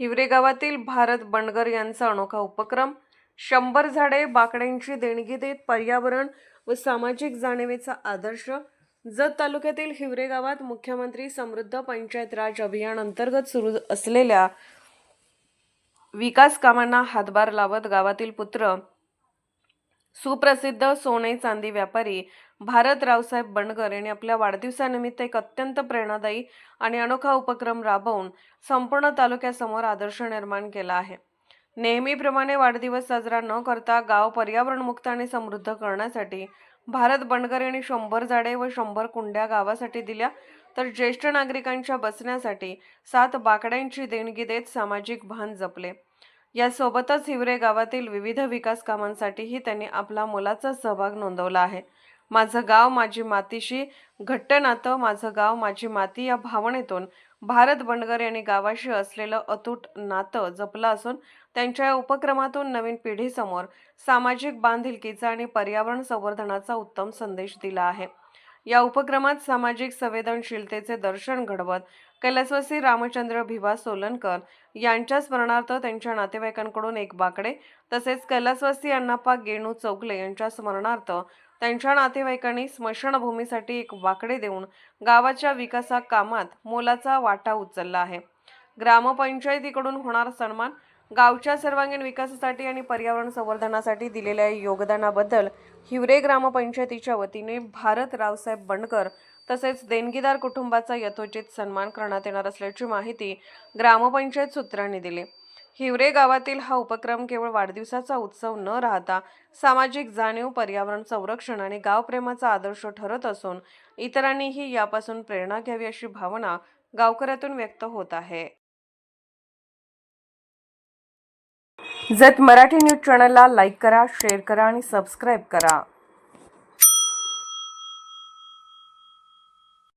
हिवरे गावातील भारत बंडगर यांचा अनोखा उपक्रम. शंभर झाडे बाकड्यांची देणगी देत पर्यावरण व सामाजिक जाणीवेचा आदर्श. जत तालुक्यातील हिवरे गावात मुख्यमंत्री समृद्ध पंचायत राज अभियान अंतर्गत सुरू असलेल्या विकास कामांना हातभार लावत गावातील पुत्र. सुप्रसिद्ध सोने चांदी व्यापारी भारत रावसाहेब बंडगर यांनी आपल्या वाढदिवसानिमित्त एक अत्यंत प्रेरणादायी आणि अनोखा उपक्रम राबवून संपूर्ण तालुक्यासमोर आदर्श निर्माण केला आहे. नेहमीप्रमाणे वाढदिवस साजरा न करता गाव पर्यावरणमुक्त आणि समृद्ध करण्यासाठी भारत बंडगर यांनी शंभर झाडे व शंभर कुंड्या गावासाठी दिल्या. तर ज्येष्ठ नागरिकांच्या बसण्यासाठी सात बाकड्यांची देणगी देत सामाजिक भान जपले. यासोबतच हिवरे गावातील विविध विकास कामांसाठीही त्यांनी आपला मोलाचा सहभाग नोंदवला आहे. माझं गाव माझी मातीशी घट्ट नातं माझं गाव माझी माती या भावनेतून भारत बंडगर यांनी गावाशी असलेलं अतूट नातं जपलं असून त्यांच्या या उपक्रमातून नवीन पिढीसमोर सामाजिक बांधिलकीचा आणि पर्यावरण संवर्धनाचा उत्तम संदेश दिला आहे. या उपक्रमात सामाजिक संवेदनशीलतेचे दर्शन घडवत कैलासवासी रामचंद्र भिवा सोलनकर यांच्या स्मरणार्थ त्यांच्या नातेवाईकांकडून एक बाकडे तसेच कैलासवासी अण्णाप्पा गेणू चौगले यांच्या स्मरणार्थ त्यांच्या नातेवाईकांनी स्मशानभूमीसाठी एक वाकडे देऊन गावाच्या विकासा कामात मोलाचा वाटा उचलला आहे. ग्रामपंचायतीकडून होणार सन्मान गावच्या सर्वांगीण विकासासाठी आणि पर्यावरण संवर्धनासाठी दिलेल्या योगदानाबद्दल हिवरे ग्रामपंचायतीच्या वतीने भारत रावसाहेब बंडकर तसेच देणगीदार कुटुंबाचा यथोचित सन्मान करण्यात येणार असल्याची माहिती ग्रामपंचायत सूत्रांनी दिली. हिवरे गावातील हा उपक्रम केवळ वाढदिवसाचा उत्सव न राहता सामाजिक जाणीव पर्यावरण संरक्षण आणि गावप्रेमाचा आदर्श ठरत असून इतरांनीही यापासून प्रेरणा घ्यावी अशी भावना गावकऱ्यातून व्यक्त होत आहे. जत मराठी न्यूज चॅनलला लाईक करा शेअर करा आणि सबस्क्राईब करा.